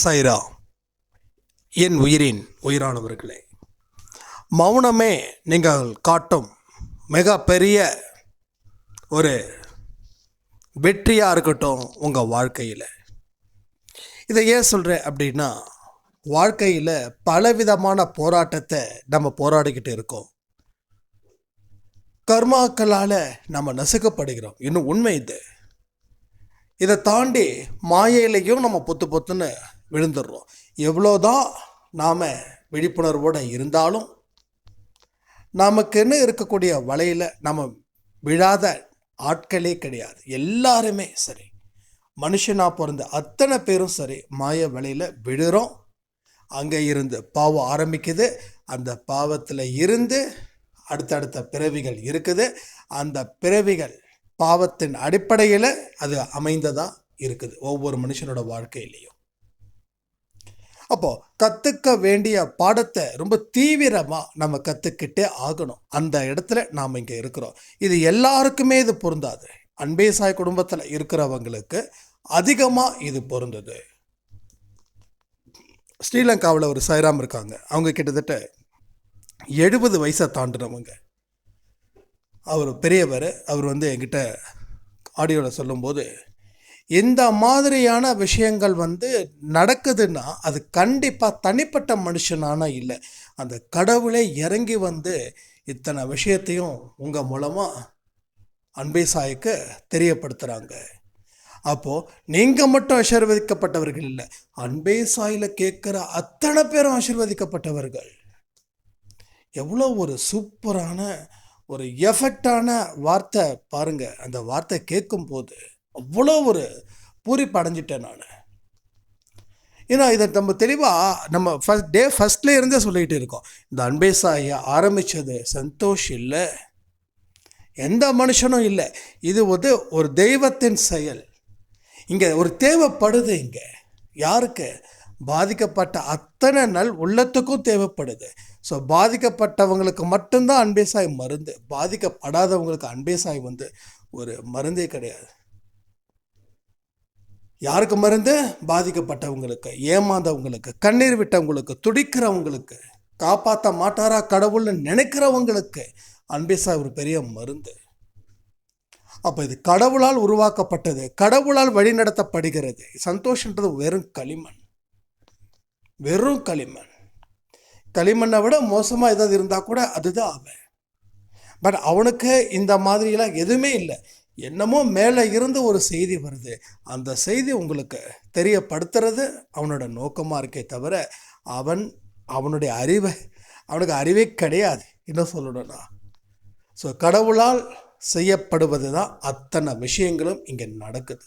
சைரா. என் உயிரின் உயிரானவர்களே மௌனமே நீங்கள் காட்டும் மிக பெரிய ஒரு வெற்றியாக இருக்கட்டும் உங்கள் வாழ்க்கையில். இதை ஏன் சொல்கிறேன் அப்படின்னா வாழ்க்கையில் பலவிதமான போராட்டத்தை நம்ம போராடிக்கிட்டு இருக்கோம். கர்மாக்களால் நம்ம நசுக்கப்படுகிறோம். இன்னும் உண்மை இது. இதை தாண்டி மாயையிலையும் நம்ம பொத்து பொத்துன்னு விழுந்துடுறோம். எவ்வளோதான் நாம் விழிப்புணர்வோடு இருந்தாலும் நமக்குன்னு இருக்கக்கூடிய வலையில் நம்ம விழாத ஆட்களே கிடையாது. எல்லாருமே சரி. மனுஷனாக பிறந்த அத்தனை பேரும் சரி மாய வலையில் விழுறோம். அங்கே இருந்து பாவம் ஆரம்பிக்குது. அந்த பாவத்தில் இருந்து அடுத்தடுத்த பிறவிகள் இருக்குது. அந்த பிறவிகள் பாவத்தின் அடிப்படையில் அது அமைந்ததாக இருக்குது. ஒவ்வொரு மனுஷனோட வாழ்க்கையிலையும். அப்போ கற்றுக்க வேண்டிய பாடத்தை ரொம்ப தீவிரமாக நம்ம கற்றுக்கிட்டே ஆகணும். அந்த இடத்துல நாம் இங்கே இருக்கிறோம். இது எல்லாருக்குமே இது பொருந்தாது. அன்பேசாய் குடும்பத்தில் இருக்கிறவங்களுக்கு அதிகமாக இது பொருந்தது. ஸ்ரீலங்காவில் ஒரு சைராம் இருக்காங்க. அவங்க கிட்டத்தட்ட எழுபது வயசை தாண்டினவங்க. அவர் பெரியவர். அவர் வந்து என்கிட்ட ஆடியோவில் சொல்லும்போது இந்த மாதிரியான விஷயங்கள் வந்து நடக்குதுன்னா அது கண்டிப்பாக தனிப்பட்ட மனுஷனான இல்லை. அந்த கடவுளே இறங்கி வந்து இத்தனை விஷயத்தையும் உங்கள் மூலமாக அன்பே சாய்க்கு தெரியப்படுத்துகிறாங்க அப்போது நீங்கள் மட்டும் ஆசீர்வதிக்கப்பட்டவர்கள் இல்லை அன்பே சாயில் கேட்குற அத்தனை பேரும் ஆசீர்வதிக்கப்பட்டவர்கள். எவ்வளோ ஒரு சூப்பரான ஒரு எஃபெக்டான வார்த்தை பாருங்கள் அந்த வார்த்தை கேட்கும் போது அவ்வளோ ஒரு பூரிப்பு அடைஞ்சிட்டேன் நான். ஏன்னா இதை நம்ம தெளிவாக நம்ம ஃபஸ்ட் டே ஃபஸ்ட்ல இருந்தே சொல்லிகிட்டு இருக்கோம். இந்த அன்பே சாயை ஆரம்பித்தது சந்தோஷ் இல்லை. எந்த மனுஷனும் இல்லை. இது வந்து ஒரு தெய்வத்தின் செயல். இங்கே ஒரு தேவைப்படுது இங்கே. யாருக்கு? பாதிக்கப்பட்ட அத்தனை நல் உள்ளத்துக்கும் தேவைப்படுது. ஸோ பாதிக்கப்பட்டவங்களுக்கு மட்டும்தான் அன்பேசாய் மருந்து. பாதிக்கப்படாதவங்களுக்கு அன்பேசாய் வந்து ஒரு மருந்தே கிடையாது. யாருக்கு மருந்து? பாதிக்கப்பட்டவங்களுக்கு ஏமாந்தவங்களுக்கு கண்ணீர் விட்டவங்களுக்கு துடிக்கிறவங்களுக்கு காப்பாற்ற மாட்டாரா கடவுள்னு நினைக்கிறவங்களுக்கு அன்பேசாய் ஒரு பெரிய மருந்து. அப்போ இது கடவுளால் உருவாக்கப்பட்டது கடவுளால் வழிநடத்தப்படுகிறது. சந்தோஷன்றது வெறும் களிமண். வெறும் களிமண். களிமண்ணை விட மோசமாக ஏதாவது இருந்தால் கூட அதுதான் அவன். பட் அவனுக்கு இந்த மாதிரிலாம் எதுவுமே இல்லை. என்னமோ மேலே இருந்து ஒரு செய்தி வருது. அந்த செய்தி உங்களுக்கு தெரியப்படுத்துறது அவனோட நோக்கமாக இருக்கே தவிர அவன் அவனுடைய அறிவை அவனுக்கு அறிவே கிடையாது. என்ன சொல்லணும்னா ஸோ கடவுளால் செய்யப்படுவது தான் அத்தனை விஷயங்களும் இங்கே நடக்குது.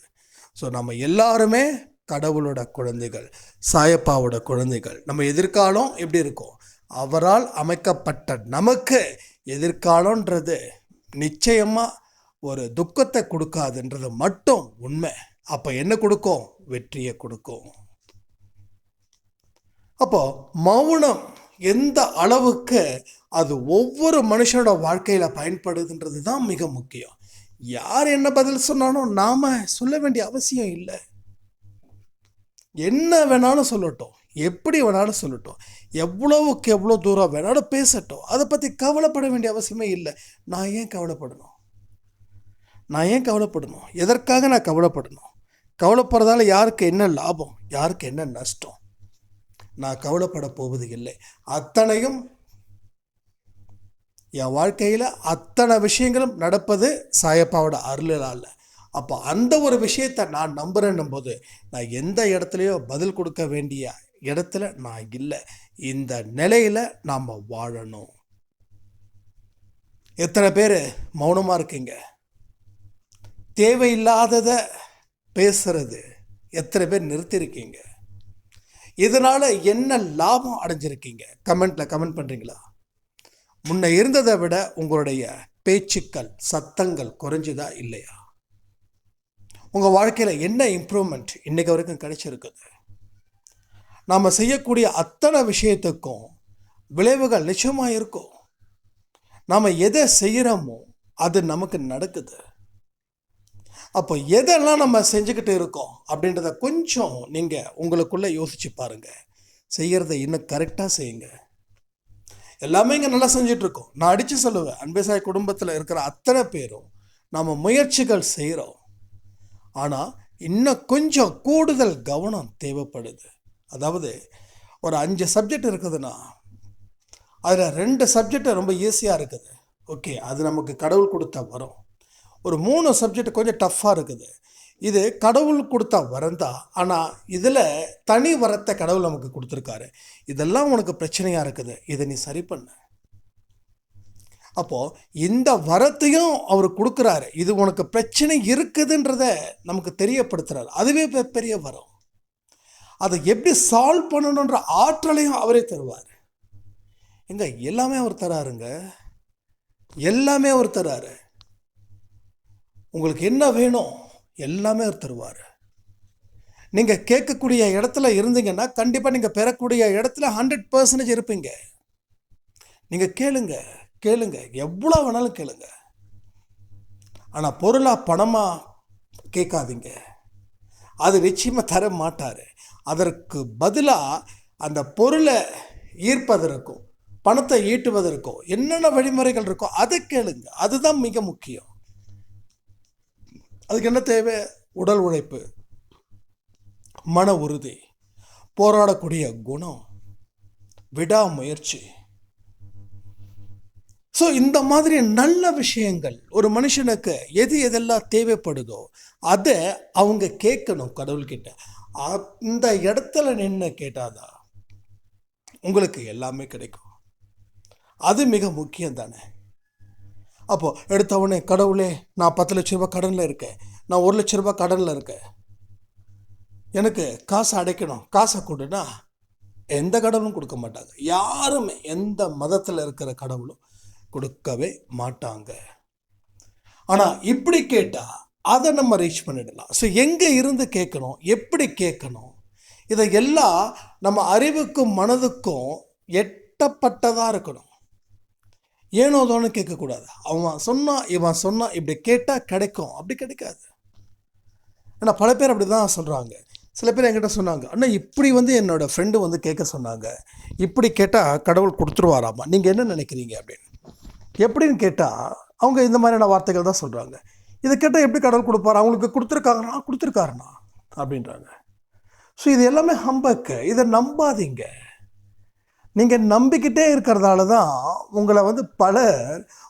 ஸோ நம்ம எல்லாருமே கடவுளோட குழந்தைகள் சாயப்பாவோட குழந்தைகள் நம்ம எதிர்காலம் எப்படி இருக்கும்? அவரால் அமைக்கப்பட்ட நமக்கு எதிர்காலன்றது நிச்சயமாக ஒரு துக்கத்தை கொடுக்காதுன்றது மட்டும் உண்மை. அப்போ என்ன கொடுக்கும்? வெற்றியை கொடுக்கும். அப்போ மௌனம் எந்த அளவுக்கு அது ஒவ்வொரு மனுஷனோட வாழ்க்கையில் பயன்படுதுன்றது தான் மிக முக்கியம். யார் என்ன பதில் சொன்னாலும் நாம் சொல்ல வேண்டிய அவசியம் இல்லை. என்ன வேணாலும் சொல்லட்டும். எப்படி வேணாலும் சொல்லட்டும். எவ்வளவுக்கு எவ்வளோ தூரம் வேணாலும் பேசட்டும். அதை பற்றி கவலைப்பட வேண்டிய அவசியமே இல்லை. நான் ஏன் கவலைப்படணும்? நான் ஏன் கவலைப்படணும்? எதற்காக நான் கவலைப்படணும்? கவலைப்படுறதால யாருக்கு என்ன லாபம்? யாருக்கு என்ன நஷ்டம்? நான் கவலைப்பட போவது இல்லை. அத்தனையும் என் வாழ்க்கையில் அத்தனை விஷயங்களும் நடப்பது சாயப்பாவோட அருளால் அப்போ அந்த ஒரு விஷயத்தை நான் நம்புகிறேன்னும் போது நான் எந்த இடத்துலையோ பதில் கொடுக்க வேண்டிய இடத்துல நான் இல்லை. இந்த நிலையில் நாம் வாழணும். எத்தனை பேர் மௌனமாக இருக்கீங்க? தேவையில்லாததை பேசுறது. எத்தனை பேர் நிறுத்தியிருக்கீங்க இதனால் என்ன லாபம் அடைஞ்சிருக்கீங்க? கமெண்ட்டில் கமெண்ட் பண்ணுறீங்களா முன்ன இருந்ததை விட உங்களுடைய பேச்சுக்கள் சத்தங்கள் குறைஞ்சுதா இல்லையா? உங்கள் வாழ்க்கையில் என்ன இம்ப்ரூவ்மெண்ட் இன்றைக்கு வரைக்கும் கிடைச்சிருக்குது? நாம் செய்யக்கூடிய அத்தனை விஷயத்துக்கும் விளைவுகள் நிச்சயமாக இருக்கும். நாம் எதை செய்கிறோமோ அது நமக்கு நடக்குது. அப்போ எதெல்லாம் நம்ம செஞ்சுக்கிட்டு இருக்கோம் அப்படின்றத கொஞ்சம் நீங்கள் உங்களுக்குள்ளே யோசிச்சு பாருங்கள் செய்கிறத இன்னும் கரெக்டாக செய்யுங்க. எல்லாமே இங்கே நல்லா செஞ்சிட்ருக்கோம். நான் அடித்து சொல்லுவேன். அன்பேசாய் குடும்பத்தில் இருக்கிற அத்தனை பேரும் நாம் முயற்சிகள் செய்கிறோம் ஆனால் இன்னும் கொஞ்சம் கூடுதல் கவனம் தேவைப்படுது. அதாவது ஒரு அஞ்சு சப்ஜெக்ட் இருக்குதுன்னா அதில் ரெண்டு சப்ஜெக்ட் ரொம்ப ஈஸியாக இருக்குது. ஓகே அது நமக்கு கடவுள் கொடுத்த வரும். ஒரு மூணு சப்ஜெக்ட் கொஞ்சம் டஃப்பாக இருக்குது. இது கடவுள் கொடுத்த வரம் தான் ஆனால் இதில் தனி வரத்தை கடவுள் நமக்கு கொடுத்துருக்காரு. இதெல்லாம் உனக்கு பிரச்சனையாக இருக்குது. இதை நீ சரி பண்ண. அப்போது இந்த வரத்தையும் அவர் கொடுக்குறாரு. இது உனக்கு பிரச்சனை இருக்குதுன்றத நமக்கு தெரியப்படுத்துகிறார் அதுவே பெ- பெரிய வரம். அதை எப்படி சால்வ் பண்ணணுன்ற ஆற்றலையும் அவரே தருவார். எங்க எல்லாமே அவர் தராருங்க. எல்லாமே அவர் தராரு. உங்களுக்கு என்ன வேணும் எல்லாமே தருவார். நீங்கள் கேட்கக்கூடிய இடத்துல இருந்தீங்கன்னா கண்டிப்பாக நீங்கள் பெறக்கூடிய இடத்துல ஹண்ட்ரட் பர்சன்டேஜ் இருப்பீங்க. நீங்கள் கேளுங்க கேளுங்க எவ்வளோ வேணாலும் கேளுங்க. ஆனால் பொருளாக பணமாக கேட்காதீங்க. அது நிச்சயமாக தர மாட்டார். அதற்கு பதிலாக அந்த பொருளை ஈர்ப்பதற்கும் பணத்தை ஈட்டுவதற்கும் என்னென்ன வழிமுறைகள் இருக்கோ அதை கேளுங்க. அதுதான் மிக முக்கியம். அதுக்கு என்ன தேவை? உடல் உழைப்பு. மன உறுதி. போராடக்கூடிய குணம். விடாமுயற்சி. ஸோ இந்த மாதிரி நல்ல விஷயங்கள் ஒரு மனுஷனுக்கு எது எதெல்லாம் தேவைப்படுதோ அதை அவங்க கேட்கணும் கடவுள்கிட்ட. அந்த இடத்துல நின்று கேட்டாதான் உங்களுக்கு எல்லாமே கிடைக்கும். அது மிக முக்கியம் தானே. அப்போது எடுத்தவொடனே கடவுளே நான் பத்து லட்ச ரூபாய் கடனில் இருக்கேன். நான் ஒரு லட்ச ரூபாய் கடனில் இருக்கேன். எனக்கு காசை அடைக்கணும். காசை கொடுனா எந்த கடவுளும் கொடுக்க மாட்டாங்க. யாருமே எந்த மதத்தில் இருக்கிற கடவுளும் கொடுக்கவே மாட்டாங்க. ஆனால் இப்படி கேட்டால் அதை நம்ம ரீச் பண்ணிடலாம். ஸோ எங்கே இருந்து கேட்கணும்? எப்படி கேட்கணும்? இதை எல்லாம் நம்ம அறிவுக்கும் மனதுக்கும் எட்டப்பட்டதாக இருக்கணும். ஏனோ கேட்கக்கூடாது. அவன் சொன்னான் இவன் சொன்னான் இப்படி கேட்டால் கிடைக்கும். அப்படி கிடைக்காது. ஏன்னா பல பேர் அப்படி தான் சொல்கிறாங்க சில பேர் என்கிட்ட சொன்னாங்க அண்ணா இப்படி வந்து என்னோடய ஃப்ரெண்டு வந்து கேட்க சொன்னாங்க. இப்படி கேட்டால் கடவுள் கொடுத்துருவாராமா? நீங்கள் என்ன நினைக்கிறீங்க? அப்படின்னு. எப்படின்னு கேட்டால் அவங்க இந்த மாதிரியான வார்த்தைகள் தான் சொல்கிறாங்க இதை கேட்டால் எப்படி கடவுள் கொடுப்பாரு? அவங்களுக்கு கொடுத்துருக்காங்கண்ணா கொடுத்துருக்காருண்ணா அப்படின்றாங்க. ஸோ இது எல்லாமே ஹம்பக்கு இதை நம்பாதீங்க. நீங்கள் நம்பிக்கிட்டே இருக்கிறதால தான் உங்களை வந்து பலர்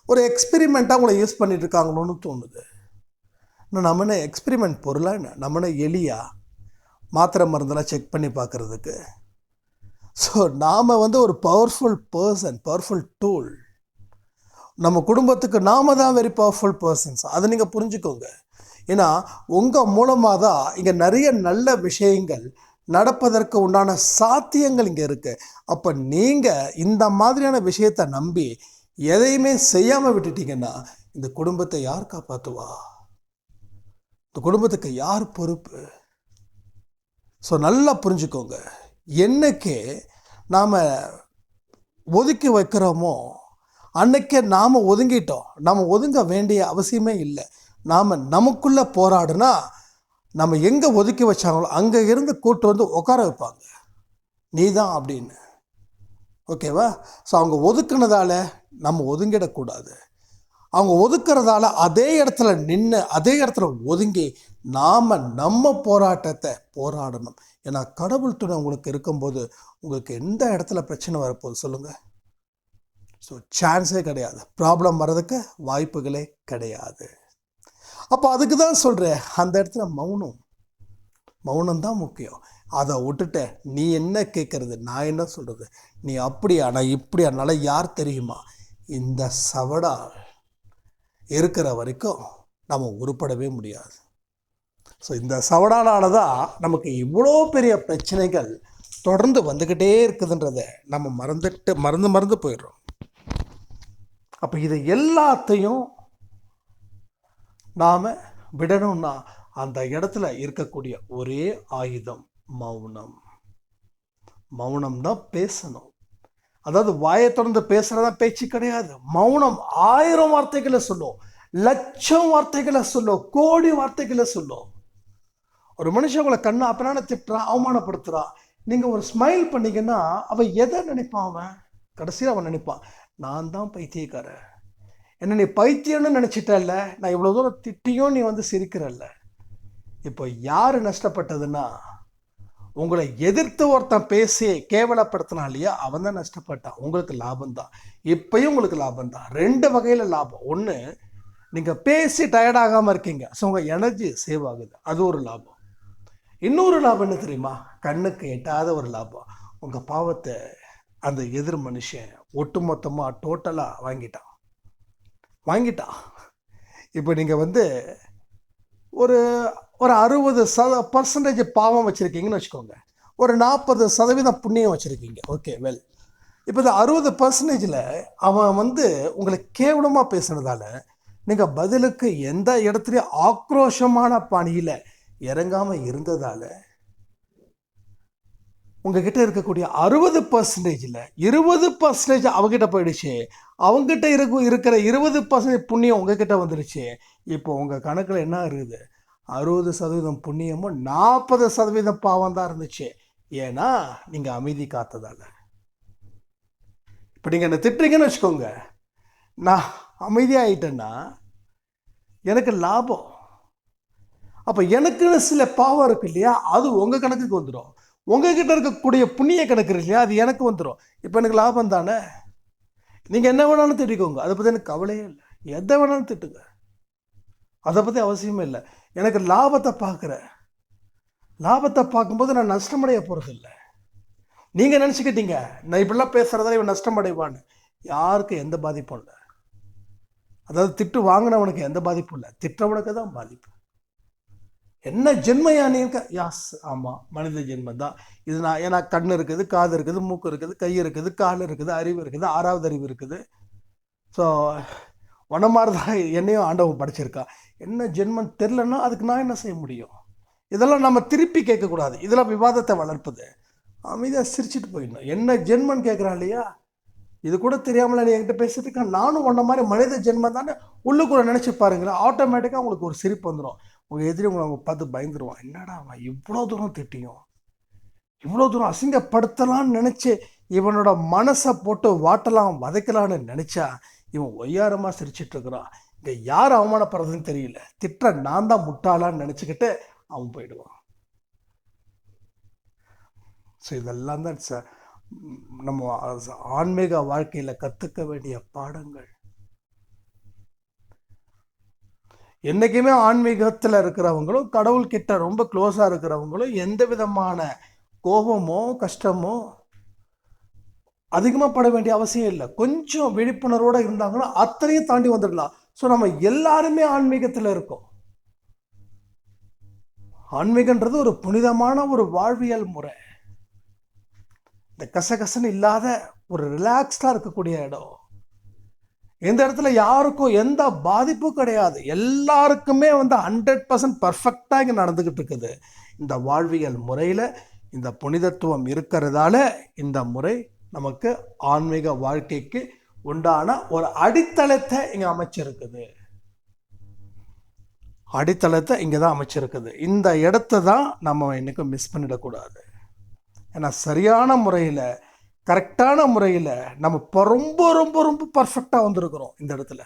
ஒரு எக்ஸ்பெரிமெண்ட்டாக உங்களை யூஸ் பண்ணிகிட்டு இருக்காங்களோன்னு தோணுது. இன்னும் நம்ம என்ன எக்ஸ்பெரிமெண்ட் பொருளாக என்ன? நம்ம என்ன எலியா? மாத்திரை மருந்தெல்லாம் செக் பண்ணி பார்க்குறதுக்கு. ஸோ நாம் வந்து ஒரு பவர்ஃபுல் பர்சன் பவர்ஃபுல் டூல் நம்ம குடும்பத்துக்கு நாம தான் வெரி பவர்ஃபுல் பர்சன்ஸ் அதை நீங்கள் புரிஞ்சுக்கோங்க. ஏன்னா உங்கள் மூலமாக தான் இங்கே நிறைய நல்ல விஷயங்கள் நடப்பதற்கு உண்டான சாத்தியங்கள் இங்கே இருக்குது அப்போ நீங்கள் இந்த மாதிரியான விஷயத்தை நம்பி எதையுமே செய்யாமல் விட்டுட்டீங்கன்னா இந்த குடும்பத்தை யார் காப்பாற்றுவா இந்த குடும்பத்துக்கு யார் பொறுப்பு? ஸோ நல்லா புரிஞ்சுக்கோங்க. என்னைக்கு நாம் ஒதுக்கி வைக்கிறோமோ அன்னைக்கே நாம் ஒதுங்கிட்டோம். நாம் ஒதுங்க வேண்டிய அவசியமே இல்லை. நாம் நமக்குள்ளே போராடுனா நம்ம எங்கே ஒதுக்கி வச்சாங்களோ அங்கே இருந்து கூட்டு வந்து உட்கார வைப்பாங்க. நீ தான் அப்படின்னு. ஓகேவா? ஸோ அவங்க ஒதுக்குனதால நம்ம ஒதுங்கிடக்கூடாது. அவங்க ஒதுக்குறதால அதே இடத்துல நின்று அதே இடத்துல ஒதுங்கி நாம் நம்ம போராட்டத்தை போராடணும். ஏன்னா கடவுள் துணை உங்களுக்கு இருக்கும்போது உங்களுக்கு எந்த இடத்துல பிரச்சனை வரப்போகுது சொல்லுங்கள் ஸோ சான்ஸே கிடையாது. ப்ராப்ளம் வர்றதுக்கு வாய்ப்புகளே கிடையாது. அப்போ அதுக்கு தான் சொல்கிறேன் அந்த இடத்துல மௌனம். மௌனம் தான் முக்கியம். அதை விட்டுட்ட நீ என்ன கேட்குறது நான் என்ன சொல்கிறது நீ அப்படியா? இப்படி ஆனாலும் யார் தெரியுமா? இந்த சவடா இருக்கிற வரைக்கும் நம்ம உருப்படவே முடியாது. ஸோ இந்த சவடானால தான் நமக்கு இவ்வளோ பெரிய பிரச்சனைகள் தொடர்ந்து வந்துக்கிட்டே இருக்குதுன்றதை நம்ம மறந்துட்டு மறந்து மறந்து போயிடுறோம். அப்போ இதை எல்லாத்தையும் நாம் விடணும்னா அந்த இடத்துல இருக்கக்கூடிய ஒரே ஆயுதம் மௌனம். மௌனம் தான் பேசணும். அதாவது வாயை திறந்து பேசுகிறதா பேச்சு கிடையாது. மௌனம் ஆயிரம் வார்த்தைகளை சொல்லும். லட்சம் வார்த்தைகளை சொல்லும். கோடி வார்த்தைகளை சொல்லும். ஒரு மனுஷன் உங்களை கண்ணா அப்பனான திட்டுறான் அவமானப்படுத்துகிறான் நீங்கள் ஒரு ஸ்மைல் பண்ணீங்கன்னா அவன் எதை நினைப்பான் அவன்? கடைசியில் அவன் நினைப்பான் நான் தான் பைத்தியக்காரன். என்ன நீ பைத்தியம்னு நினச்சிட்டல்ல? நான் இவ்வளோ தூரம் திட்டியும் நீ வந்து சிரிக்கிறல்ல. இப்போ யார் நஷ்டப்பட்டதுன்னா உங்களை எதிர்த்து ஒருத்தன் பேசி கேவலப்படுத்தினா இல்லையா அவன் தான் நஷ்டப்பட்டான். உங்களுக்கு லாபம் தான் இப்பயும் உங்களுக்கு லாபம் தான் ரெண்டு வகையில் லாபம். ஒன்று நீங்கள் பேசி டயர்டாகாமல் இருக்கீங்க. ஸோ உங்கள் எனர்ஜி சேவ் ஆகுது. அது ஒரு லாபம். இன்னொரு லாபம் என்ன தெரியுமா? கண்ணுக்கு எட்டாத ஒரு லாபம். உங்கள் பாவத்தை அந்த எதிர் மனுஷன் ஒட்டுமொத்தமாக டோட்டலாக வாங்கிட்டான். வாங்கிட்டான் இப்போ நீங்கள் வந்து ஒரு ஒரு அறுபது சத பர்சன்டேஜ் பாவம் வச்சுருக்கீங்கன்னு வச்சுக்கோங்க. ஒரு நாற்பது சதவீதம் புண்ணியம் வச்சுருக்கீங்க. ஓகே வெல் இப்போ இந்த அறுபது பர்சன்டேஜில் அவன் வந்து உங்களை கேவலமாக பேசுனதால நீங்கள் பதிலுக்கு எந்த இடத்துலையும் ஆக்ரோஷமான பாணியில் இறங்காமல் இருந்ததால் உங்ககிட்ட இருக்கக்கூடிய அறுபது பர்சன்டேஜில் இருபது பர்சன்டேஜ் அவங்ககிட்ட போயிடுச்சு. அவங்ககிட்ட இருக்க இருக்கிற இருபது பர்சன்டேஜ் புண்ணியம் உங்ககிட்ட வந்துடுச்சு இப்போ உங்கள் கணக்கில் என்ன இருக்குது? அறுபது சதவீதம் புண்ணியமும் நாற்பது சதவீதம் பாவம் தான் இருந்துச்சு. ஏன்னா நீங்கள் அமைதி காத்ததால. இப்போ நீங்கள் என்னை திட்டுறீங்கன்னு வச்சுக்கோங்க. நான் அமைதியாகிட்டேன்னா எனக்கு லாபம். அப்போ எனக்குன்னு சில பாவம் இருக்கு இல்லையா? அது உங்கள் கணக்குக்கு வந்துடும். உங்ககிட்ட இருக்கக்கூடிய புண்ணிய கணக்கு இருக்கு இல்லையா? அது எனக்கு வந்துடும் இப்போ எனக்கு லாபம் தானே? நீங்கள் என்ன வேணாலும் திட்டிக்கோங்க. அதை பற்றி எனக்கு கவலையே இல்லை. எதை வேணாலும் திட்டுங்க. அதை பற்றி அவசியமே இல்லை. எனக்கு லாபத்தை பார்க்குறேன் லாபத்தை பார்க்கும்போது நான் நஷ்டமடைய போகிறதில்ல நீங்கள் நினச்சிக்கிட்டீங்க நான் இப்படிலாம் பேசுகிறதால இவன் நஷ்டமடைவான்னு. யாருக்கும் எந்த பாதிப்பும் இல்லை. அதாவது திட்டு வாங்கினவனுக்கு எந்த பாதிப்பும் இல்லை. திட்டவனுக்கு தான் பாதிப்பு. என்ன ஜென்மையா நீ இருக்க? யாஸ் ஆமாம் மனித ஜென்மம் தான் இது நான் ஏன்னா கண் இருக்குது காது இருக்குது மூக்கு இருக்குது கை இருக்குது கால் இருக்குது அறிவு இருக்குது ஆறாவது அறிவு இருக்குது. ஸோ உன மாதிரி தான் என்னையும் ஆண்டவன் படைச்சிருக்கா. என்ன ஜென்மம் தெரிலன்னா அதுக்கு நான் என்ன செய்ய முடியும்? இதெல்லாம் நம்ம திருப்பி கேட்கக்கூடாது. இதெல்லாம் விவாதத்தை வளர்ப்பது. அமைதியாக சிரிச்சிட்டு போயிடணும். என்ன ஜென்மன் கேட்குறான் இல்லையா? இது கூட தெரியாமல் நீ என்கிட்ட பேசிட்டு நானும் ஒன்ன மாதிரி மனித ஜென்மம் தானே உள்ளுக்குள்ள நினச்சி பாருங்களேன். ஆட்டோமேட்டிக்காக உங்களுக்கு ஒரு சிரிப்பு வந்துடும் உங்கள் எதிரி உங்களை அவங்க பார்த்து பயந்துருவான் என்னடா அவன் இவ்வளோ தூரம் திட்டியும்? இவ்வளோ தூரம் அசிங்கப்படுத்தலாம்னு நினச்சி இவனோட மனசை போட்டு வாட்டலாம் வதைக்கலான்னு நினச்சா இவன் ஒய்யாரமாக சிரிச்சிட்ருக்குறான் இங்கே யார் அவமானப்படுறதுன்னு தெரியல. திட்ட நான் தான் முட்டாளான்னு நினச்சிக்கிட்டு அவன் போயிடுவான். ஸோ இதெல்லாம் தான் ச நம்ம ஆன்மீக வாழ்க்கையில் கற்றுக்க வேண்டிய பாடங்கள். என்றைக்குமே ஆன்மீகத்தில் இருக்கிறவங்களும் கடவுள்கிட்ட ரொம்ப க்ளோஸாக இருக்கிறவங்களும் எந்த விதமான கோபமோ கஷ்டமோ அதிகமாக பட வேண்டிய அவசியம் இல்லை. கொஞ்சம் விழிப்புணர்வோடு இருந்தாங்கன்னா அத்தனையும் தாண்டி வந்துடலாம். ஸோ நம்ம எல்லாருமே ஆன்மீகத்தில் இருக்கோம். ஆன்மீகன்றது ஒரு புனிதமான ஒரு வாழ்வியல் முறை. இந்த கசகசன்னு இல்லாத ஒரு ரிலாக்ஸ்டாக இருக்கக்கூடிய இடம். இந்த இடத்துல யாருக்கும் எந்த பாதிப்பும் கிடையாது. எல்லாருக்குமே வந்து ஹண்ட்ரட் பர்சன்ட் பர்ஃபெக்டாக இங்கே நடந்துக்கிட்டு இருக்குது. இந்த வாழ்வியல் முறையில் இந்த புனிதத்துவம் இருக்கிறதால இந்த முறை நமக்கு ஆன்மீக வாழ்க்கைக்கு உண்டான ஒரு அடித்தளத்தை இங்கே அமைச்சிருக்குது. அடித்தளத்தை இங்கே தான் அமைச்சிருக்குது. இந்த இடத்த தான் நம்ம இன்றைக்கும் மிஸ் பண்ணிடக்கூடாது. ஏன்னா சரியான முறையில் கரெக்டான முறையில் நம்ம இப்போ ரொம்ப ரொம்ப ரொம்ப பர்ஃபெக்டாக வந்திருக்கிறோம் இந்த இடத்துல.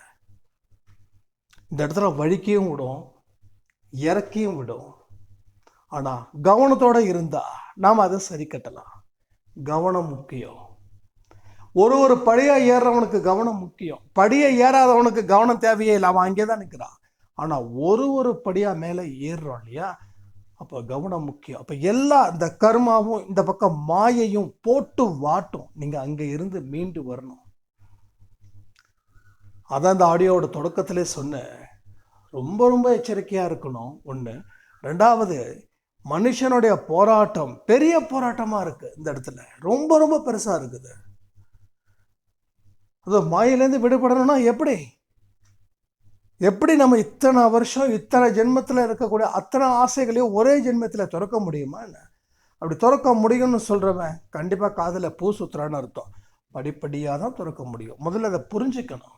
இந்த இடத்துல வழிக்கையும் விடும் இறக்கியும் விடும். ஆனால் கவனத்தோடு இருந்தால் நாம் அதை சரி கட்டலாம். கவனம் முக்கியம். ஒரு ஒரு படியாக ஏறுறவனுக்கு கவனம் முக்கியம். படியை ஏறாதவனுக்கு கவனம் தேவையே இல்லை. அவன் அங்கே தான் நிற்கிறான் ஆனால் ஒரு ஒரு படியாக மேலே ஏறுறோம் இல்லையா? அப்போ கவனம் முக்கியம். அப்போ எல்லா இந்த கர்மாவும் இந்த பக்கம் மாயையும் போட்டு வாட்டும். நீங்கள் அங்கே இருந்து மீண்டு வரணும். அதான் இந்த ஆடியோவோட தொடக்கத்திலே சொன்னேன். ரொம்ப ரொம்ப எச்சரிக்கையாக இருக்கணும். ஒன்று ரெண்டாவது மனுஷனுடைய போராட்டம் பெரிய போராட்டமாக இருக்குது இந்த இடத்துல. ரொம்ப ரொம்ப பெருசாக இருக்குது. அது மாயிலேருந்து விடுபடணும்னா எப்படி? எப்படி நம்ம இத்தனை வருஷம் இத்தனை ஜென்மத்தில் இருக்கக்கூடிய அத்தனை ஆசைகளையும் ஒரே ஜென்மத்தில் திறக்க முடியுமா என்ன? அப்படி திறக்க முடியும்னு சொல்கிறவன் கண்டிப்பாக காதில் பூ சுத்துறான்னு அர்த்தம். படிப்படியாக தான் திறக்க முடியும். முதல்ல அதை புரிஞ்சுக்கணும்.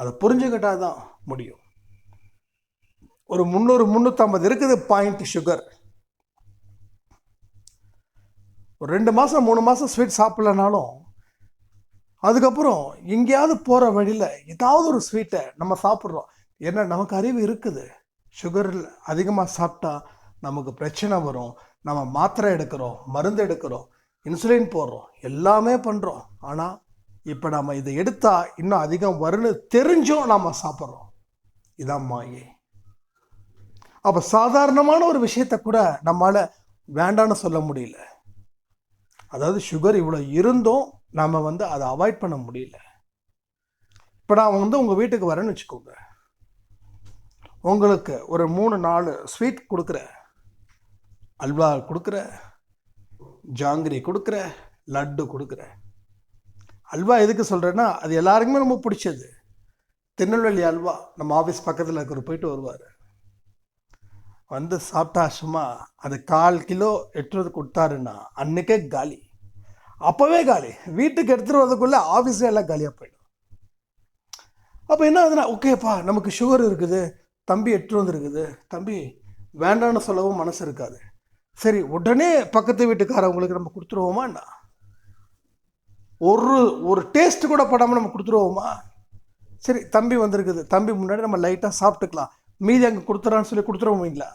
அதை புரிஞ்சுக்கிட்டால் தான் முடியும். ஒரு முந்நூறு முந்நூற்றம்பது இருக்குது பாயிண்ட் சுகர் ஒரு ரெண்டு மாதம் மூணு மாதம் ஸ்வீட் சாப்பிட்லனாலும் அதுக்கப்புறம் எங்கேயாவது போகிற வழியில் ஏதாவது ஒரு ஸ்வீட்டை நம்ம சாப்பிட்றோம். ஏன்னா நமக்கு அறிவு இருக்குது. சுகர் அதிகமாக சாப்பிட்டா நமக்கு பிரச்சனை வரும். நம்ம மாத்திரை எடுக்கிறோம் மருந்து எடுக்கிறோம் இன்சுலின் போடுறோம் எல்லாமே பண்ணுறோம் ஆனால் இப்போ நம்ம இதை எடுத்தால் இன்னும் அதிகம் வரும்னு தெரிஞ்சும் நாம் சாப்பிட்றோம். இதான் மாயை. அப்போ சாதாரணமான ஒரு விஷயத்த கூட நம்மளால் வேண்டான்னு சொல்ல முடியல. அதாவது சுகர் இவ்வளோ இருந்தும் நாம் வந்து அதை அவாய்ட் பண்ண முடியல. இப்போ நான் வந்து உங்கள் வீட்டுக்கு வரேன்னு வச்சுக்கோங்க. உங்களுக்கு ஒரு மூணு நாலு ஸ்வீட் கொடுக்குற அல்வா கொடுக்குற ஜாங்கிரி கொடுக்குற லட்டு கொடுக்குற. அல்வா எதுக்கு சொல்கிறேன்னா அது எல்லாருக்குமே ரொம்ப பிடிச்சது. திருநெல்வேலி அல்வா நம்ம ஆஃபீஸ் பக்கத்தில் இருக்கிற போயிட்டு வருவார். வந்து சாப்பிட்டா சும்மா அது கால் கிலோ எட்டுறது கொடுத்தாருன்னா அன்றைக்கே காலி. அப்போவே காலி. வீட்டுக்கு எடுத்துகிட்டு வரதுக்குள்ளே ஆஃபீஸே எல்லாம் காலியாக போயிடும். அப்போ என்ன ஆகுதுன்னா ஓகேப்பா நமக்கு சுகர் இருக்குது தம்பி எட்டு வந்துருக்குது. தம்பி வேண்டான்னு சொல்லவும் மனசு இருக்காது. சரி உடனே பக்கத்து வீட்டுக்காரவங்களுக்கு நம்ம கொடுத்துருவோமாண்ணா ஒரு ஒரு டேஸ்ட் கூட படாமல் நம்ம கொடுத்துருவோமா? சரி தம்பி வந்திருக்குது. தம்பி முன்னாடி நம்ம லைட்டாக சாப்பிட்டுக்கலாம். மீதி அங்கே கொடுத்துறான்னு சொல்லி கொடுத்துருவீங்களா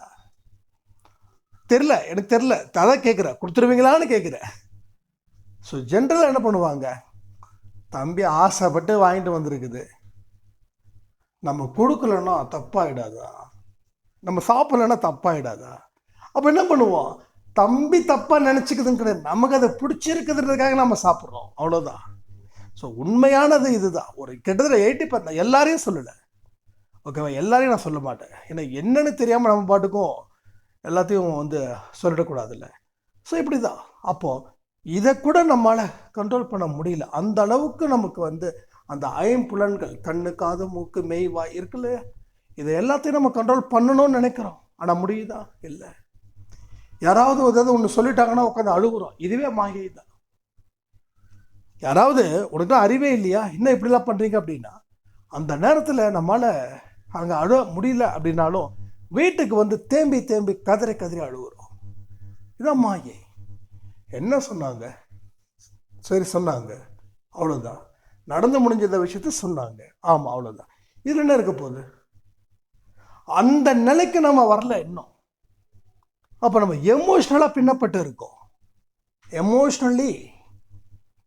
தெரில எனக்கு தெரில அதான் கேட்குறேன் கொடுத்துருவீங்களான்னு கேட்குறேன் ஸோ ஜென்ரலாக என்ன பண்ணுவாங்க? தம்பி ஆசைப்பட்டு வாங்கிட்டு வந்திருக்குது. நம்ம கொடுக்கலன்னா தப்பாயிடாதா? நம்ம சாப்பிட்லன்னா தப்பாயிடாதா? அப்போ என்ன பண்ணுவோம்? தம்பி தப்பாக நினச்சிக்குதுன்னு கிடையாது. நமக்கு அதை பிடிச்சிருக்குதுன்றதுக்காக நம்ம சாப்பிட்றோம். அவ்வளோதான் ஸோ உண்மையானது இதுதான். ஒரு கிட்டத்தட்ட எயிட்டி பர்சன்ட் எல்லாரையும் சொல்லலை. ஓகேவா எல்லாரையும் நான் சொல்ல மாட்டேன். ஏன்னா என்னன்னு தெரியாமல் நம்ம பாட்டுக்கும் எல்லாத்தையும் வந்து சொல்லிடக்கூடாதுல்ல. ஸோ இப்படி தான் அப்போது இதை கூட நம்மளால் கண்ட்ரோல் பண்ண முடியல. அந்த அளவுக்கு நமக்கு வந்து அந்த ஐம்புலன்கள் கண்ணு காது மூக்கு மெய் வாய் இருக்குல்ல. இதை எல்லாத்தையும் நம்ம கண்ட்ரோல் பண்ணணும்னு நினைக்கிறோம். ஆனால் முடியுதா? இல்லை. யாராவது ஏதாவது ஒன்று சொல்லிட்டாங்கன்னா உட்காந்து அழுகுறோம். இதுவே மாயை தான் யாராவது உனக்கு அறிவே இல்லையா? என்ன இப்படிலாம் பண்ணுறீங்க அப்படின்னா அந்த நேரத்தில் நம்மளால் அங்கே அழ முடியல அப்படின்னாலும் வீட்டுக்கு வந்து தேம்பி தேம்பி கதறி கதறி அழுகுறோம். இதான் மாயை. என்ன சொன்னாங்க? சரி சொன்னாங்க. அவ்வளோதான் நடந்து முடிஞ்சத விஷயத்த சொன்னாங்க. ஆமாம் அவ்வளோதான் இதில் என்ன இருக்க போகுது? அந்த நிலைக்கு நம்ம வரல இன்னும். அப்போ நம்ம எமோஷ்னலாக பின்னப்பட்டு இருக்கோம். எமோஷ்னலி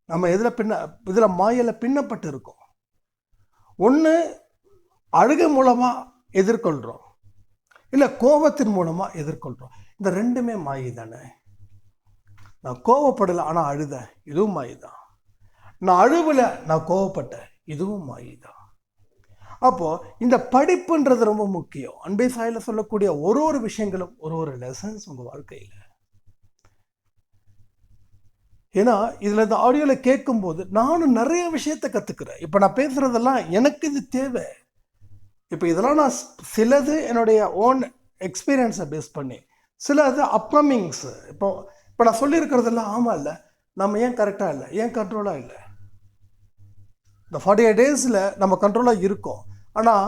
நம்ம இதில் பின்ன இதில் மாயில் பின்னப்பட்டு இருக்கோம். ஒன்று அழுகை மூலமாக எதிர்கொள்கிறோம் இல்லை கோபத்தின் மூலமாக எதிர்கொள்கிறோம் இந்த ரெண்டுமே மாயை தானே நான் கோவப்படலை ஆனால் அழுதேன். இதுவும் மாயை தான் நான் அழுவலை நான் கோவப்பட்டேன். இதுவும் மாயை தான் அப்போது இந்த படிப்புன்றது ரொம்ப முக்கியம். அன்பே சாயில் சொல்லக்கூடிய ஒரு ஒரு விஷயங்களும் ஒரு ஒரு லெசன்ஸ் உங்கள் வாழ்க்கையில். ஏன்னா இதில் இந்த ஆடியோவில் கேட்கும்போது நானும் நிறைய விஷயத்த கற்றுக்கிறேன் இப்போ நான் பேசுகிறதெல்லாம் எனக்கு இது தேவை. இப்போ இதெல்லாம் நான் சிலது என்னுடைய ஓன் எக்ஸ்பீரியன்ஸை பேஸ் பண்ணி சிலது அப்கமிங்ஸு இப்போ இப்போ நான் சொல்லியிருக்கிறதெல்லாம் ஆமாம் இல்லை. நம்ம ஏன் கரெக்டாக இல்லை? ஏன் கண்ட்ரோலாக இல்லை? இந்த ஃபார்ட்டி எயிட் டேஸில் நம்ம கண்ட்ரோலாக இருக்கோம். ஆனால்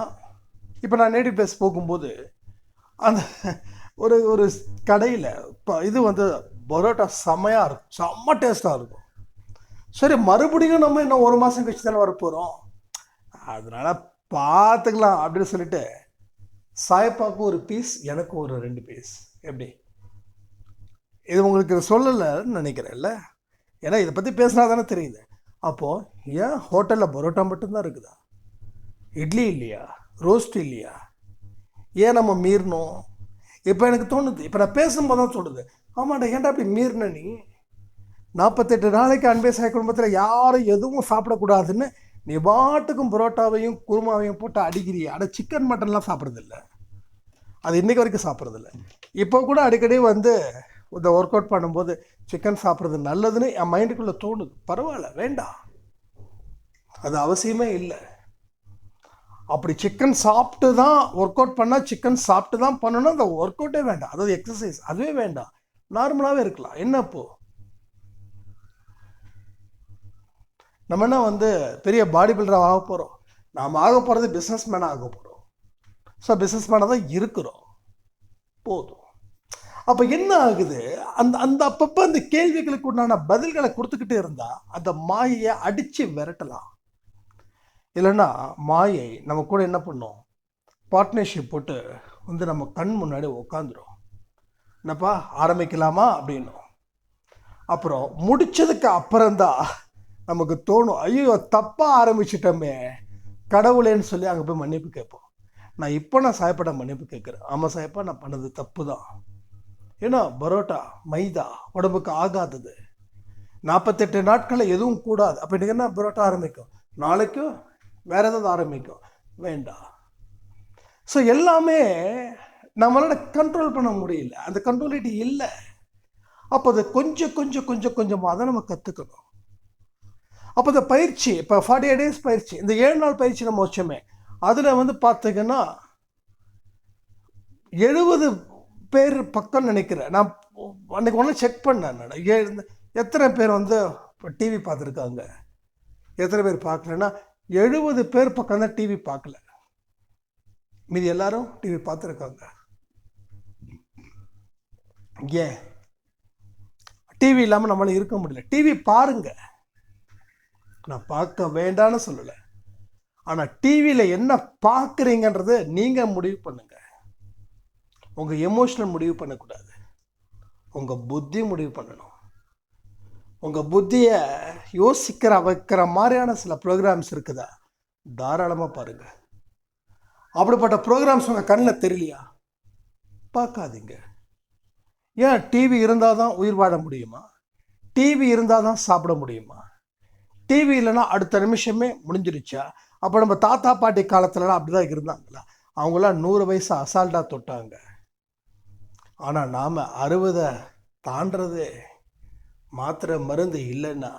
இப்போ நான் நேட்டிவ் பிளேஸ் போகும்போது அந்த ஒரு ஒரு கடையில் இப்போ இது வந்து பரோட்டா செம்மையாக இருக்கும். செம்ம டேஸ்ட்டாக இருக்கும். சரி மறுபடியும் நம்ம இன்னும் ஒரு மாதம் கழிச்சு தானே வரப்போகிறோம் அதனால் பார்த்துக்கலாம் அப்படின்னு சொல்லிட்டு சாய்ப்பாக்கும் ஒரு பீஸ் எனக்கும் ஒரு ரெண்டு பீஸ் எப்படி? இது உங்களுக்கு சொல்லலைன்னு நினைக்கிறேன்ல ஏன்னா இதை பற்றி பேசினா தானே தெரியுது. அப்போது ஏன் ஹோட்டலில் பரோட்டா மட்டும்தான் இருக்குதா? இட்லி இல்லையா? ரோஸ்ட் இல்லையா? ஏன் நம்ம மீறணும்? இப்போ எனக்கு தோணுது இப்போ நான் பேசும்போது தான் தோணுது. ஆமாண்டா ஏன்டா அப்படி மீறின நீ? நாற்பத்தெட்டு நாளைக்கு அன்பே சாய் குடும்பத்தில் யாரும் எதுவும் சாப்பிடக்கூடாதுன்னு நீ பாட்டுக்கும் பரோட்டாவையும் குருமாவையும் போட்டு அடிக்கிறிய. ஆனால் சிக்கன் மட்டன்லாம் சாப்பிட்றதில்ல. அது இன்றைக்கி வரைக்கும் சாப்பிட்றதில்ல. இப்போ கூட அடிக்கடி வந்து இந்த ஒர்க் அவுட் பண்ணும்போது சிக்கன் சாப்பிட்றது நல்லதுன்னு என் மைண்டுக்குள்ளே தோணுது. பரவாயில்ல வேண்டாம். அது அவசியமே இல்லை. அப்படி சிக்கன் சாப்பிட்டு தான் ஒர்க் அவுட் பண்ணால் சிக்கன் சாப்பிட்டு தான் பண்ணணும். அந்த ஒர்க் அவுட்டே வேண்டாம். அதாவது எக்ஸசைஸ் அதுவே வேண்டாம். நார்மலாகவே இருக்கலாம். என்ன இப்போ நம்ம என்ன வந்து பெரிய பாடி பில்டராக ஆக போகிறோம் நாம் ஆக போகிறது பிஸ்னஸ் மேனாக ஆக போகிறோம் ஸோ பிஸ்னஸ் மேனாக தான் இருக்கிறோம். போதும். அப்போ என்ன ஆகுது? அந்த அந்த அப்பப்போ அந்த கேள்விகளுக்கு உண்டான பதில்களை கொடுத்துக்கிட்டே இருந்தால் அந்த மாயையை அடித்து விரட்டலாம். இல்லைன்னா மாயை நம்ம கூட என்ன பண்ணும்? பார்ட்னர்ஷிப் போட்டு வந்து நம்ம கண் முன்னாடி உக்காந்துரும். என்னப்பா ஆரம்பிக்கலாமா அப்படின்னும். அப்புறம் முடிச்சதுக்கு அப்புறம்தான் நமக்கு தோணும் ஐயோ தப்பாக ஆரம்பிச்சிட்டோமே கடவுளேன்னு சொல்லி அங்கே போய் மன்னிப்பு கேட்போம். நான் இப்போ நான் சாயப்பட மன்னிப்பு கேட்குறேன். ஆமாம் சாயப்பா நான் பண்ணது தப்பு தான் ஏன்னா பரோட்டா மைதா உடம்புக்கு ஆகாதது. நாற்பத்தெட்டு நாட்களில் எதுவும் கூடாது. அப்போ என்ன பரோட்டா ஆரம்பிக்கும். நாளைக்கும் வேற ஏதாவது ஆரம்பிக்கும். வேண்டாம். ஸோ எல்லாமே நம்மளால கண்ட்ரோல் பண்ண முடியல. அந்த கண்ட்ரோலிட்டி இல்லை. அப்போ அதை கொஞ்சம் கொஞ்சம் கொஞ்சம் கொஞ்சமாக தான் நம்ம கற்றுக்கணும் அப்போ இந்த பயிற்சி இப்போ ஃபார்ட்டி எயிட் டேஸ் பயிற்சி இந்த ஏழு நாள் பயிற்சி நம்ம வச்சோமே அதில் வந்து பார்த்தீங்கன்னா எழுபது பேர் பக்கம் நினைக்கிறேன். நான் அன்னைக்கு ஒன்று செக் பண்ணேன் நான் ஏ- எத்தனை பேர் வந்து இப்போ டிவி பார்த்துருக்காங்க? எத்தனை பேர் பார்க்கலன்னா எழுபது பேர் பக்கம் தான் டிவி பார்க்கல. மீதி எல்லாரும் டிவி பார்த்துருக்காங்க. ஏன்? டிவி இல்லாமல் நம்மளால் இருக்க முடியல. டிவி பாருங்க. நான் பார்க்க வேண்டான்னு சொல்லலை. ஆனால் டிவியில் என்ன பார்க்குறீங்கன்றதை நீங்கள் முடிவு பண்ணுங்க. உங்கள் எமோஷனல் முடிவு பண்ணக்கூடாது. உங்கள் புத்தி முடிவு பண்ணணும். உங்கள் புத்தியை யோசிக்கிற வைக்கிற மாதிரியான சில ப்ரோக்ராம்ஸ் இருக்குதா? தாராளமாக பாருங்கள் அப்படிப்பட்ட ப்ரோக்ராம்ஸ் உங்கள் கண்ணில் தெரியலையா? பார்க்காதீங்க. ஏன் டிவி இருந்தால் தான் உயிர் வாழ முடியுமா? டிவி இருந்தால் தான் சாப்பிட முடியுமா? டிவி இல்லைன்னா அடுத்த நிமிஷமே முடிஞ்சிருச்சா? அப்போ நம்ம தாத்தா பாட்டி காலத்துலலாம் அப்படி தான் இருந்தாங்களா? அவங்களாம் நூறு வயசு அசால்ட்டாக தொட்டாங்க. ஆனால் நாம் அறுபதை தாண்டது மாத்திரை மருந்து இல்லைன்னா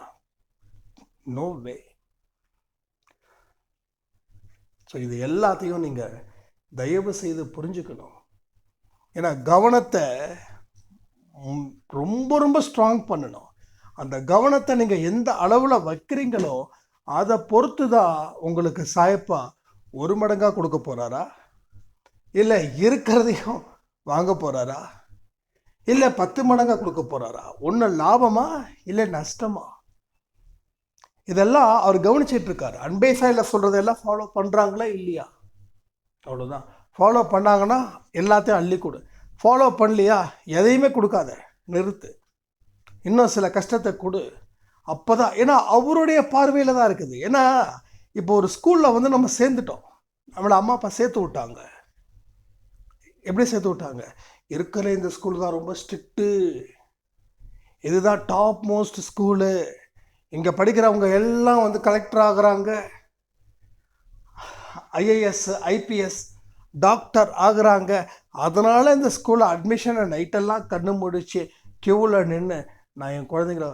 நோ வே ஸோ இது எல்லாத்தையும் நீங்கள் தயவு செய்து புரிஞ்சுக்கணும். ஏன்னா கவனத்தை ரொம்ப ரொம்ப ஸ்ட்ராங் பண்ணணும். அந்த கவனத்தை நீங்கள் எந்த அளவில் வைக்கிறீங்களோ அதை பொறுத்து தான் உங்களுக்கு சாயப்பா ஒரு மடங்காக கொடுக்க போகிறாரா இல்லை இருக்கிறதையும் வாங்க போகிறாரா இல்லை பத்து மடங்காக கொடுக்க போகிறாரா ஒன்று லாபமா இல்லை நஷ்டமா? இதெல்லாம் அவர் கவனிச்சிட்டு இருக்காரு. அன்பே சாயில் சொல்கிறதெல்லாம் ஃபாலோ பண்ணுறாங்களா இல்லையா? அவ்வளோதான் ஃபாலோ பண்ணாங்கன்னா எல்லாத்தையும் அள்ளி கொடு. ஃபாலோ பண்ணலையா? எதையுமே கொடுக்காத. நிறுத்து. இன்னும் சில கஷ்டத்தை கொடு. அப்போ தான் ஏன்னா அவருடைய பார்வையில் தான் இருக்குது. ஏன்னா இப்போ ஒரு ஸ்கூலில் வந்து நம்ம சேர்ந்துட்டோம். நம்மளை அம்மா அப்பா சேர்த்து விட்டாங்க. எப்படி சேர்த்து விட்டாங்க? இருக்கிற இந்த ஸ்கூல் தான் ரொம்ப ஸ்ட்ரிக்ட்டு இதுதான் டாப் மோஸ்ட் ஸ்கூலு இங்கே படிக்கிறவங்க எல்லாம் வந்து கலெக்டர் ஆகிறாங்க. ஐஏஎஸ் ஐபிஎஸ் டாக்டர் ஆகுறாங்க. அதனால் இந்த ஸ்கூலில் அட்மிஷனை நைட்டெல்லாம் கண்ணு முடிச்சு க்யூவில் நின்று நான் என் குழந்தைங்கள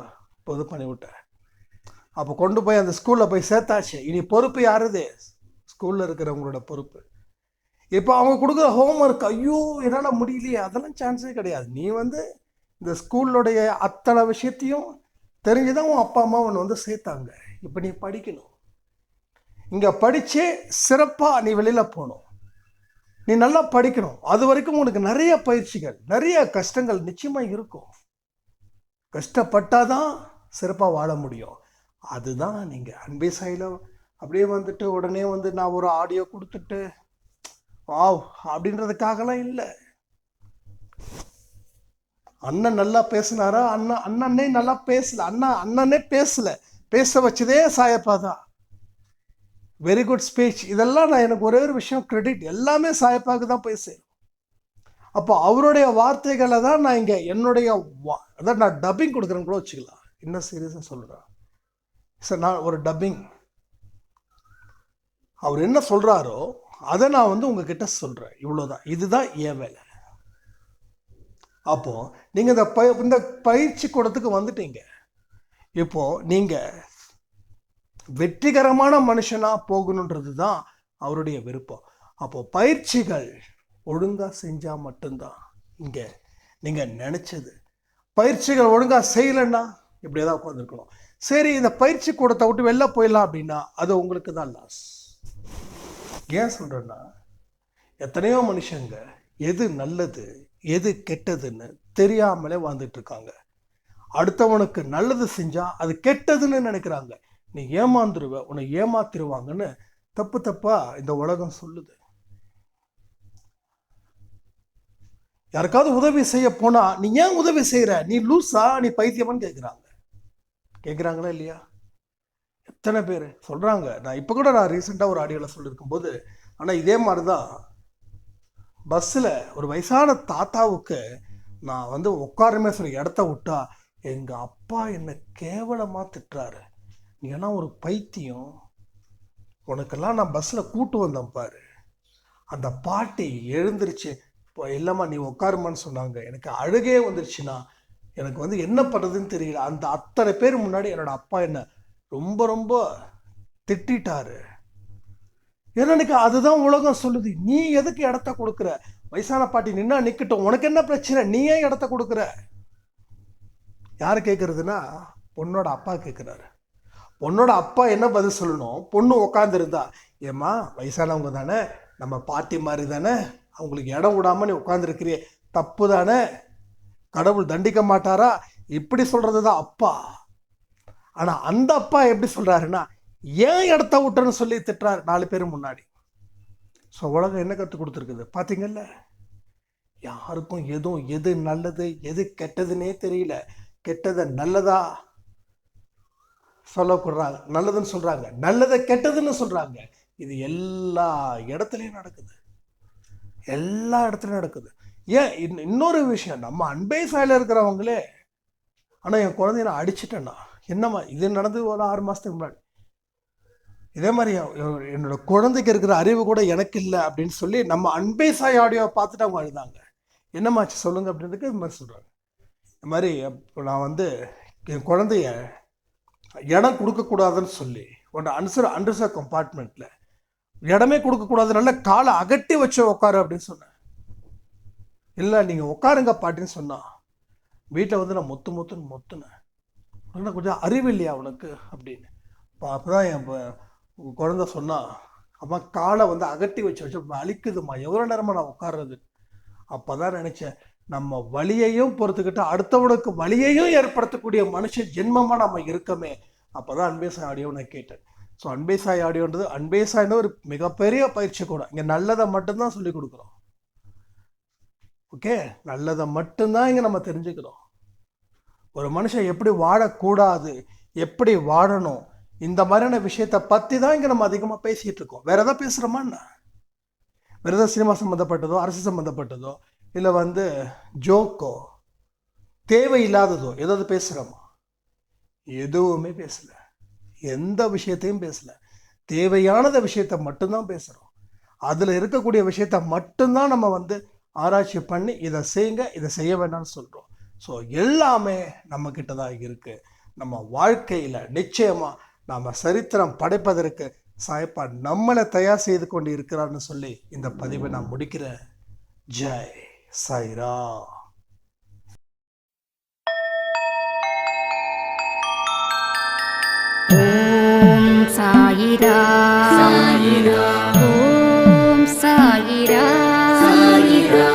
இது பண்ணி விட்டேன். அப்போ கொண்டு போய் அந்த ஸ்கூலில் போய் சேர்த்தாச்சு. இனி பொறுப்பு யாருது? ஸ்கூலில் இருக்கிறவங்களோட பொறுப்பு. இப்போ அவங்க கொடுக்குற ஹோம்ஒர்க் ஐயோ என்னால் முடியலையே அதெல்லாம் சான்ஸே கிடையாது. நீ வந்து இந்த ஸ்கூலோடைய அத்தனை விஷயத்தையும் தெரிஞ்சு தான் உன் அப்பா அம்மா உன்னை வந்து சேர்த்தாங்க. இப்போ நீ படிக்கணும். இங்கே படித்து சிறப்பாக நீ வெளியில் போகணும். நீ நல்லா படிக்கணும். அது வரைக்கும் உனக்கு நிறைய பயிற்சிகள் நிறைய கஷ்டங்கள் நிச்சயமாக இருக்கும். கஷ்டப்பட்டாதான் சிறப்பாக வாழ முடியும். அதுதான் நீங்கள் அன்பே சாயில. அப்படியே வந்துட்டு உடனே வந்து நான் ஒரு ஆடியோ கொடுத்துட்டு வாவ் அப்படின்றதுக்காகலாம் இல்லை. அண்ணன் நல்லா பேசினாரா? அண்ணன் அண்ணனே நல்லா பேசல. அண்ணா அண்ணனே பேசல. பேச வச்சதே சாயப்பா தான். வெரி குட் ஸ்பீச் இதெல்லாம் நான் எனக்கு ஒரே ஒரு விஷயம் கிரெடிட் எல்லாமே சாயப்பாவுக்கு தான் போய் சேரும். அப்போ அவருடைய வார்த்தைகளை தான் நான் இங்கே என்னுடைய வா- அதான் நான் டப்பிங் கொடுக்குறேன்னு கூட வச்சுக்கலாம். இன்னும் சீரியஸாக சொல்கிறேன் சார் நான் ஒரு டப்பிங் அவர் என்ன சொல்கிறாரோ அதை நான் வந்து உங்ககிட்ட சொல்கிறேன் இவ்வளோதான் இதுதான் என் வேலை. அப்போது நீங்கள் இந்த ப இந்த பயிற்சி கூடத்துக்கு வந்துட்டீங்க. இப்போது நீங்கள் வெற்றிகரமான மனுஷனாக போகணுன்றது தான் அவருடைய விருப்பம். அப்போது பயிற்சிகள் ஒழுங்காக செஞ்சால் மட்டும்தான் இங்கே நீங்கள் நினச்சது. பயிற்சிகள் ஒழுங்காக செய்யலைன்னா இப்படியே தான் உட்காந்துருக்கணும் சரி இந்த பயிற்சி கூடத்தை விட்டு வெளில போயிடலாம் அப்படின்னா அது உங்களுக்கு தான் லாஸ் ஏன் சொல்கிறேன்னா எத்தனையோ மனுஷங்க எது நல்லது எது கெட்டதுன்னு தெரியாமலே வாழ்ந்துட்டு இருக்காங்க அடுத்தவனுக்கு நல்லது செஞ்சால் அது கெட்டதுன்னு நினைக்கிறாங்க. நீ ஏமாந்துருவ உன்னை ஏமாத்திருவாங்கன்னு தப்பு தப்பாக இந்த உலகம் சொல்லுது. யாருக்காவது உதவி செய்ய போனால் நீ ஏன் உதவி செய்கிற நீ லூசா நீ பைத்தியமான்னு கேட்குறாங்க கேட்குறாங்களா இல்லையா? எத்தனை பேர்? சொல்கிறாங்க நான் இப்போ கூட நான் ரீசெண்டாக ஒரு ஆடியோவில் சொல்லியிருக்கும் போது ஆனால் இதே மாதிரி தான் பஸ்ஸில் ஒரு வயசான தாத்தாவுக்கு நான் வந்து உட்காருமே சொல்லி இடத்த விட்டா எங்கள் அப்பா என்னை கேவலமாக திட்டுறாரு. நீ ஏன்னா ஒரு பைத்தியம். உனக்கெல்லாம் நான் பஸ்ஸில் கூட்டு வந்தேன் பாரு. அந்த பாட்டி எழுந்துருச்சு இப்போ இல்லைம்மா நீ உட்காருமான்னு சொன்னாங்க. எனக்கு அழுகே வந்துருச்சுன்னா எனக்கு வந்து என்ன பண்ணுறதுன்னு தெரியல. அந்த அத்தனை பேர் முன்னாடி என்னோட அப்பா என்ன ரொம்ப ரொம்ப திட்டாரு ஏன்னா எனக்கு அதுதான் உலகம் சொல்லுது. நீ எதுக்கு இடத்த கொடுக்குற? வயசான பாட்டி நின்னா நிக்கட்டும். உனக்கு என்ன பிரச்சனை? நீ ஏன் இடத்த கொடுக்குற. யார் கேட்குறதுன்னா பொண்ணோட அப்பா கேட்குறாரு பொண்ணோட அப்பா என்ன பதில் சொல்லணும்? பொண்ணு உட்காந்துருந்தா ஏம்மா வயசானவங்க தானே? நம்ம பாட்டி மாதிரி தானே? அவங்களுக்கு இடம் விடாம நீ உட்காந்துருக்கிறிய தப்பு தானே? கடவுள் தண்டிக்க மாட்டாரா? இப்படி சொல்றது தான் அப்பா. ஆனால் அந்த அப்பா எப்படி சொல்கிறாருன்னா ஏன் இடத்த விட்டுன்னு சொல்லி திட்டுறாரு நாலு பேர் முன்னாடி. ஸோ உலகம் என்ன கற்றுக் கொடுத்துருக்குது? பார்த்தீங்கல்ல யாருக்கும் எதுவும் எது நல்லது எது கெட்டதுன்னே தெரியல. கெட்டதை நல்லதா? சொல்லக்கூடாங்க நல்லதுன்னு சொல்கிறாங்க நல்லதை கெட்டதுன்னு சொல்கிறாங்க இது எல்லா இடத்துலையும் நடக்குது. எல்லா இடத்துலையும் நடக்குது. ஏன்? இன்னொரு விஷயம் நம்ம அன்பே சாயில இருக்கிறவங்களே. ஆனால் என் குழந்தைய நான் அடிச்சிட்டேன்னா? என்னம்மா இது நடந்து ஒரு ஆறு மாதத்துக்கு முன்னாடி. இதே மாதிரி என்னோட குழந்தைக்கு இருக்கிற அறிவு கூட எனக்கு இல்லை அப்படின்னு சொல்லி நம்ம அன்பே சாய் ஆடியோவை பார்த்துட்டு அவங்க அழுதாங்க. என்னம்மா சொல்லுங்கள் அப்படின்றதுக்கு இது மாதிரி சொல்கிறாங்க இந்த மாதிரி இப்போ நான் வந்து என் குழந்தைய இடம் கொடுக்கக்கூடாதுன்னு சொல்லி ஒன்று அன்சர் அண்டர்சர் கம்பார்ட்மெண்ட்டில் இடமே கொடுக்கக்கூடாது நல்ல காலை அகட்டி வச்சு உட்காரு அப்படின்னு சொன்னேன். இல்லை நீங்கள் உட்காருங்க பாட்டின்னு சொன்னால் வீட்டில் வந்து நான் மொத்து மொத்துன்னு மொத்துனேன். உனக்கு கொஞ்சம் அறிவு இல்லையா உனக்கு? அப்படின்னு. அப்போ தான் என் குழந்த சொன்னால் அம்மா காலை வந்து அகட்டி வச்சு வச்சு அழிக்குதுமா எவ்வளோ நேரமாக நான் உட்கார்றது? அப்போ தான் நினச்சேன் நம்ம வலியையும் பொறுத்துக்கிட்டு அடுத்தவனுக்கு வழியையும் ஏற்படுத்தக்கூடிய மனுஷ ஜென்மமாக நம்ம இருக்கமே. அப்போ தான் அன்பேசாய் ஆடியோ நான் கேட்டேன். ஸோ அன்பே சாய் ஆடியோன்றது அன்பேசாய்னு ஒரு மிகப்பெரிய பயிற்சி கூட. இங்கே நல்லதை மட்டும்தான் சொல்லி கொடுக்குறோம். ஓகே நல்லதை மட்டும்தான் இங்கே நம்ம தெரிஞ்சுக்கிறோம். ஒரு மனுஷன் எப்படி வாழக்கூடாது எப்படி வாழணும் இந்த மாதிரியான விஷயத்தை பற்றி தான் இங்கே நம்ம அதிகமாக பேசிகிட்டு இருக்கோம். வேறு எதாவது பேசுகிறோமா என்ன? வேறு எதாவது சினிமா சம்மந்தப்பட்டதோ அரசு சம்மந்தப்பட்டதோ இல்லை வந்து ஜோக்கோ தேவையில்லாததோ ஏதாவது பேசுகிறோமா எதுவுமே பேசலை. எந்த விஷயத்தையும் பேசலை. தேவையானத விஷயத்த மட்டும்தான் பேசுகிறோம் அதில் இருக்கக்கூடிய விஷயத்த மட்டும்தான் நம்ம வந்து ஆராய்ச்சி பண்ணி இதை செய்யுங்க இதை செய்ய வேண்டாம்னு சொல்கிறோம் ஸோ எல்லாமே நம்மக்கிட்ட தான் இருக்குது நம்ம வாழ்க்கையில் நிச்சயமாக நாம் சரித்திரம் படைப்பதற்கு சாய்ப்பா நம்மளை தயார் செய்து கொண்டு இருக்கிறான்னு சொல்லி இந்த பதிவை நான் முடிக்கிறேன். ஜெய் சைரா சாயிரா சாயிரா ஓம் சாயிரா சாயிரா